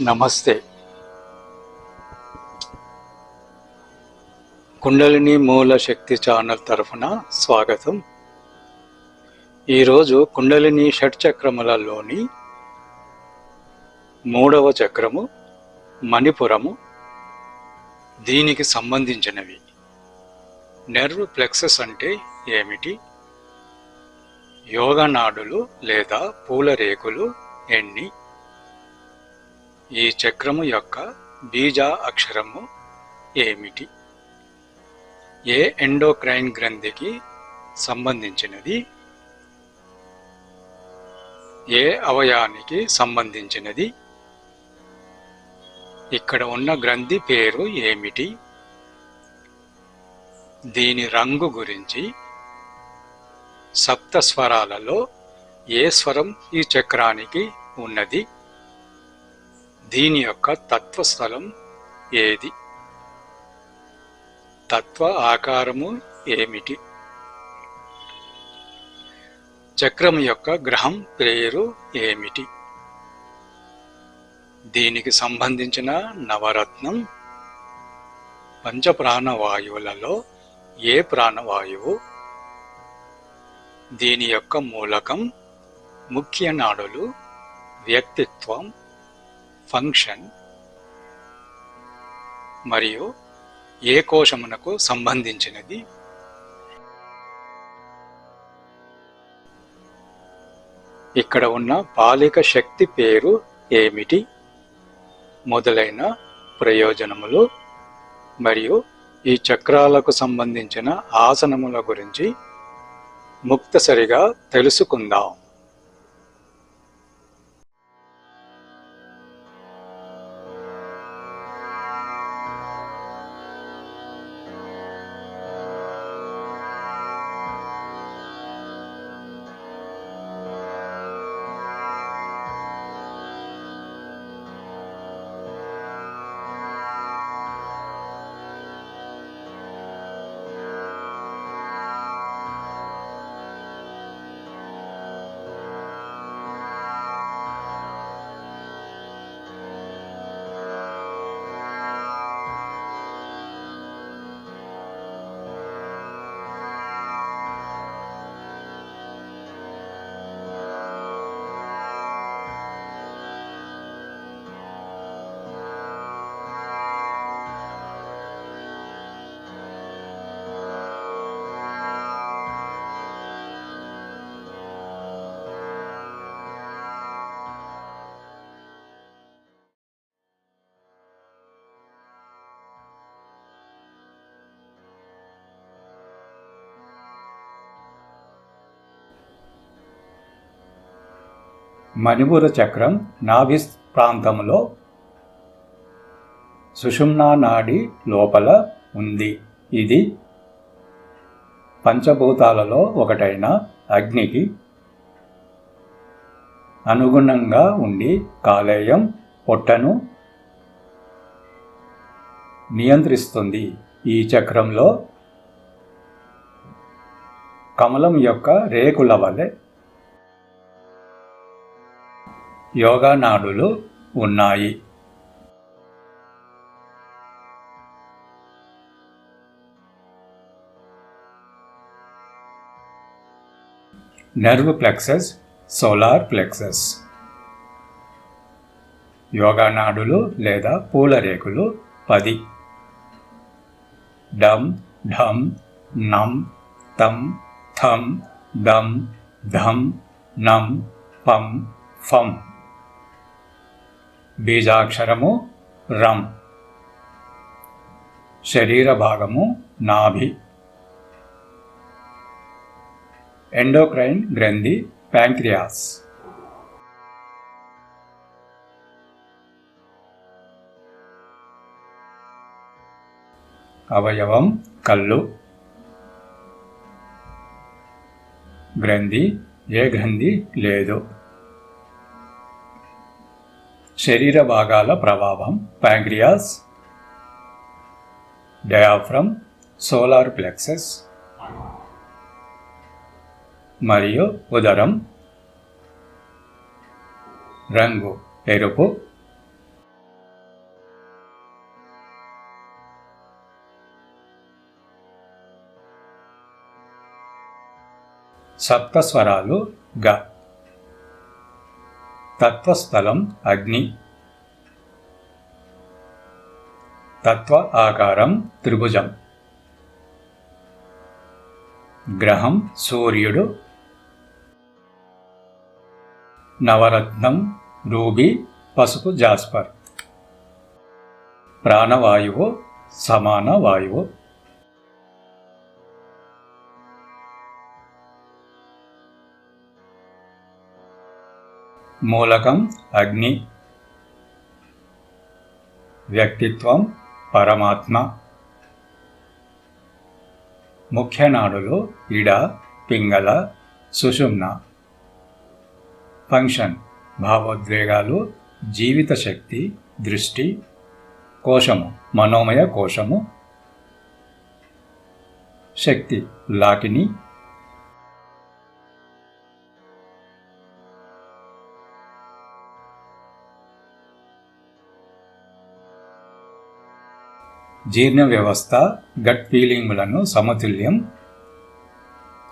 నమస్తే. కుండలిని మూల శక్తి ఛానల్ తరఫున స్వాగతం. ఈరోజు కుండలిని షట్చక్రములలోని మూడవ చక్రము మణిపురము దీనికి సంబంధించినవి. నెర్వ్ ప్లెక్సస్ అంటే ఏమిటి? యోగనాడులు లేదా పూల రేకులు ఎన్ని? ఈ చక్రము యొక్క బీజ అక్షరము ఏమిటి? ఏ ఎండోక్రైన్ గ్రంథికి సంబంధించినది? ఏ అవయానికి సంబంధించినది? ఇక్కడ ఉన్న గ్రంథి పేరు ఏమిటి? దీని రంగు గురించి సప్త స్వరాలలో ఏ స్వరం ఈ చక్రానికి ఉన్నది? దీని యొక్క తత్వస్థలం ఏది? తత్వ ఆకారము ఏమిటి? చక్రం యొక్క గ్రహం పేరు ఏమిటి? దీనికి సంబంధించిన నవరత్నం పంచప్రాణవాయువులలో ఏ ప్రాణవాయువు? దీని యొక్క మూలకం ముఖ్య నాడులు వ్యక్తిత్వం ఫంక్షన్ మరియు ఏ కోశమునకు సంబంధించినది? ఇక్కడ ఉన్న బాలిక శక్తి పేరు ఏమిటి? మొదలైన ప్రయోజనములు మరియు ఈ చక్రాలకు సంబంధించిన ఆసనముల గురించి ముక్తసరిగా తెలుసుకుందాం. మణిపుర చక్రం నాభిస్ ప్రాంతంలో సుషుమ్నా నాడి లోపల ఉంది. ఇది పంచభూతాలలో ఒకటైన అగ్నికి అనుగుణంగా ఉండి కాలేయం పొట్టను నియంత్రిస్తుంది. ఈ చక్రంలో కమలం యొక్క రేకుల వలె యోగా నాడులు ఉన్నాయి. Nerve plexus solar plexus yoga నాడులు లేదా పూల రేకులు పది. డమ్ ఢమ్ నమ్ తమ్ థమ్ దమ్ ధమ్ నం పం ఫం. బీజాక్షరము రమ్ శరీర భాగము నాభి. ఎండోక్రైన్ గ్రంథి ప్యాంక్రియాస్. అవయవం కళ్ళు. గ్రంథి ఏ గ్రంథి లేదు. శరీర భాగాల ప్రభావం ప్యాంక్రియాస్ డయాఫ్రమ్ సోలార్ ప్లెక్సెస్ మరియు ఉదరం రంగు ఎరుపు. సప్తస్వరాలు గా. తత్వస్థలం అగ్ని. తత్వ ఆకారం త్రిభుజం. గ్రహం సూర్యుడు. నవరత్నం రూబీ పసుపు జాస్పర్. ప్రాణవాయువు సమాన వాయువు. మూలకం అగ్ని వ్యక్తిత్వం పరమాత్మ. ముఖ్య నాడులు ఇడ పింగళ సుషుమ్న. ఫంక్షన్ భావోద్వేగాలు జీవిత శక్తి దృష్టి కోశము మనోమయ కోశము. శక్తి లాకిని జీర్ణ వ్యవస్థ గట్ ఫీలింగులను సమతుల్యం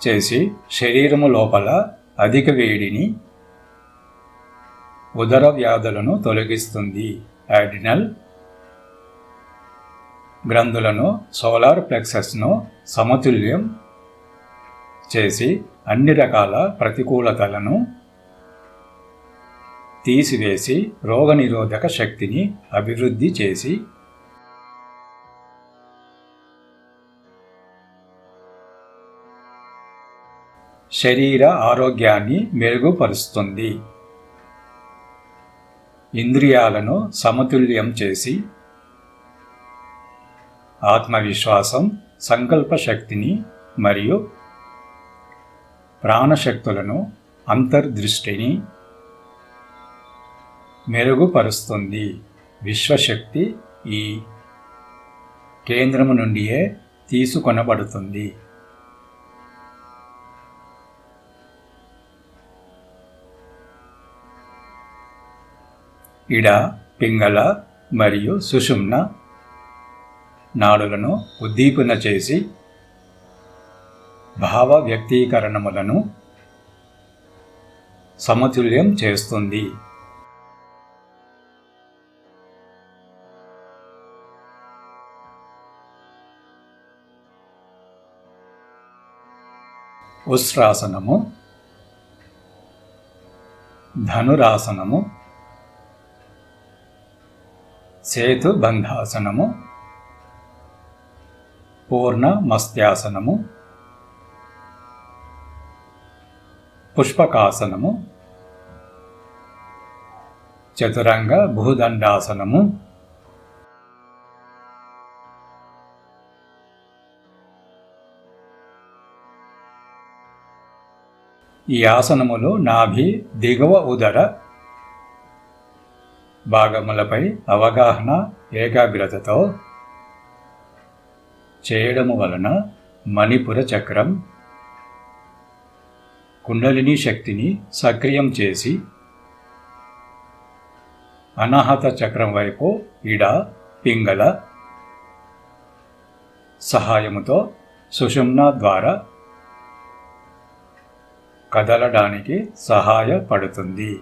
చేసి శరీరము లోపల అధిక వేడిని ఉదర వ్యాధులను తొలగిస్తుంది. యాడినల్ గ్రంథులను సోలార్ ప్లెక్సస్ను సమతుల్యం చేసి అన్ని రకాల ప్రతికూలతలను తీసివేసి రోగనిరోధక శక్తిని అభివృద్ధి చేసి శరీర ఆరోగ్యాన్ని మెరుగుపరుస్తుంది. ఇంద్రియాలను సమతుల్యం చేసి ఆత్మవిశ్వాసం సంకల్ప శక్తిని మరియు ప్రాణశక్తులను అంతర్దృష్టిని మెరుగుపరుస్తుంది. విశ్వశక్తి ఈ కేంద్రము నుండియే తీసుకొనబడుతుంది. ఇడ పింగళ మరియు సుషుమ్న నాడులను ఉద్దీపన చేసి భావ వ్యక్తీకరణములను సమతుల్యం చేస్తుంది. ఉస్రాసనము ధనురాసనము సేతు బంధాసనము పూర్ణ మస్త్యాసనము పుష్పకాసనము చతురంగ భూదండాసనము. ఈ ఆసనములు నాభి దిగువ ఉదర భాగములపై అవగాహన ఏకాగ్రతతో చేయడము వలన మణిపుర చక్రం కుండలిని శక్తిని సక్రియం చేసి అనాహత చక్రం వైపు ఇడ పింగళ సహాయముతో సుషుమ్న ద్వారా కదలడానికి సహాయపడుతుంది.